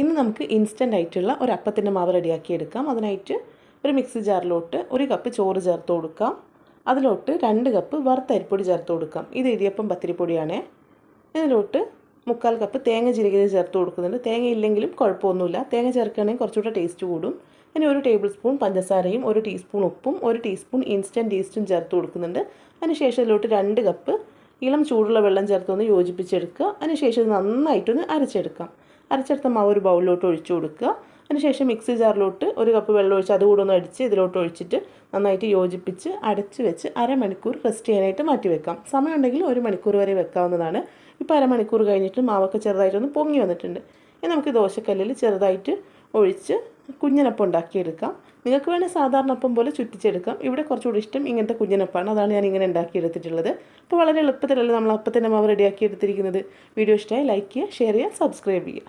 ഇന്ന് നമുക്ക് ഇൻസ്റ്റന്റ് ആയിട്ടുള്ള ഒരു അപ്പത്തിന്റെ മാവ് റെഡിയാക്കി എടുക്കാം. അതിനായിട്ട് ഒരു മിക്സി ജാറിലോട്ട് ഒരു കപ്പ് ചോറ് ചേർത്ത് കൊടുക്കാം. അതിലോട്ട് രണ്ട് കപ്പ് വറുത്ത അരിപ്പൊടി ചേർത്ത് കൊടുക്കാം. ഇത് ഇടിയപ്പം പത്തിരിപ്പൊടിയാണ്. ഇതിലോട്ട് മുക്കാൽ കപ്പ് തേങ്ങ ചിരകിയത് ചേർത്ത് കൊടുക്കുന്നുണ്ട്. തേങ്ങ ഇല്ലെങ്കിലും കുഴപ്പമൊന്നുമില്ല. തേങ്ങ ചേർക്കുകയാണെങ്കിൽ കുറച്ചുകൂടെ ടേസ്റ്റ് കൂടും. ഇനി ഒരു ടേബിൾ സ്പൂൺ പഞ്ചസാരയും ഒരു ടീസ്പൂൺ ഉപ്പും ഒരു ടീസ്പൂൺ ഇൻസ്റ്റന്റ് ഈസ്റ്റും ചേർത്ത് കൊടുക്കുന്നുണ്ട്. അതിനുശേഷം ഇതിലോട്ട് രണ്ട് കപ്പ് ഇളം ചൂടുള്ള വെള്ളം ചേർത്ത് ഒന്ന് യോജിപ്പിച്ചെടുക്കുക അതിനുശേഷം നന്നായിട്ടൊന്ന് അരച്ചെടുക്കാം. അരച്ചെടുത്ത മാവ് ഒരു ബൗളിലോട്ട് ഒഴിച്ചു കൊടുക്കുക. അതിനുശേഷം മിക്സി ജാറിലോട്ട് ഒരു കപ്പ് വെള്ളം ഒഴിച്ച് അതുകൂടെ ഒന്ന് അടിച്ച് ഇതിലോട്ട് ഒഴിച്ചിട്ട് നന്നായിട്ട് യോജിപ്പിച്ച് അടച്ച് വെച്ച് അരമണിക്കൂർ റെസ്റ്റ് ചെയ്യാനായിട്ട് മാറ്റി വെക്കാം. സമയമുണ്ടെങ്കിൽ ഒരു മണിക്കൂർ വരെ വെക്കാവുന്നതാണ്. ഇപ്പോൾ അരമണിക്കൂർ കഴിഞ്ഞിട്ട് മാവൊക്കെ ചെറുതായിട്ടൊന്ന് പൊങ്ങി വന്നിട്ടുണ്ട്. ഇനി നമുക്ക് ദോശക്കല്ലിൽ ചെറുതായിട്ട് ഒഴിച്ച് കുഞ്ഞനപ്പം ഉണ്ടാക്കിയെടുക്കാം. നിങ്ങൾക്ക് വേണേൽ സാധാരണ അപ്പം പോലെ ചുറ്റിച്ചെടുക്കാം. ഇവിടെ കുറച്ചുകൂടി ഇഷ്ടം ഇങ്ങനത്തെ കുഞ്ഞനപ്പാണ്. അതാണ് ഞാൻ ഇങ്ങനെ ഉണ്ടാക്കിയെടുത്തിട്ടുള്ളത്. അപ്പോൾ വളരെ എളുപ്പത്തിലല്ലേ നമ്മൾ അപ്പത്തിന്റെ മാവ് റെഡിയാക്കി എടുത്തിരിക്കുന്നത്. വീഡിയോ ഇഷ്ടമായി ലൈക്ക് ചെയ്യുക ഷെയർ ചെയ്യുക സബ്സ്ക്രൈബ് ചെയ്യുക.